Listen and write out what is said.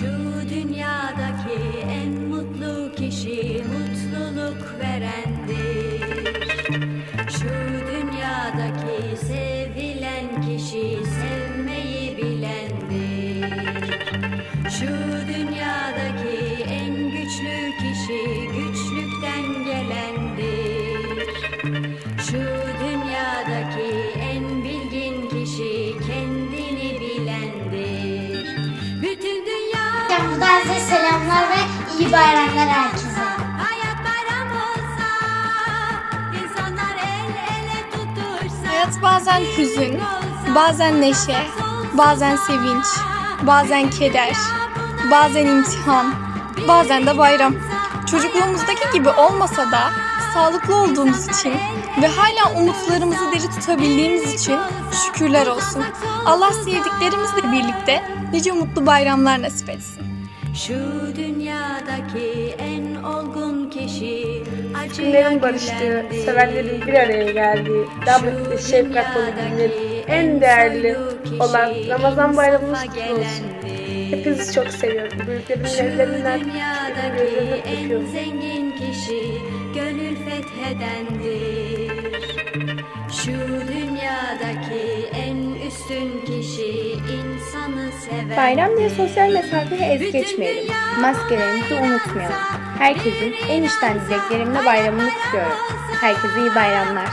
Şu dünyadaki en mutlu kişi mutluluk verendir. Şu dünyadaki sevilen kişi sevmeyi bilendir. Şu dünyadaki en güçlü kişi güçlükten gelendir. Şu Buradan size selamlar ve iyi bayramlar herkese. Hayat bazen hüzün, bazen neşe, bazen sevinç, bazen keder, bazen imtihan, bazen de bayram. Çocukluğumuzdaki gibi olmasa da sağlıklı olduğumuz için ve hala umutlarımızı diri tutabildiğimiz için şükürler olsun. Allah sevdiklerimizle birlikte nice mutlu bayramlar nasip etsin. Şu dünyadaki en olgun kişi Kimlerin barıştığı, sevenlerin bir araya geldiği, rahmetli şefkat dolu günlerin en değerli olan Ramazan bayramımız kutlu olsun. Hepinizi çok seviyorum. Büyüklerimin Şu ellerinden, küçüklerimin dünyadaki gözlerinden en öpüyorum. zengin kişi gönül fethedendir. Şu dünyadaki en üstün kişi. Bayram sosyal mesafeyi es geçmeyelim. Maskelerimizi unutmayalım. Herkesin en içten dileklerimle bayramını kutluyorum. Herkese iyi bayramlar.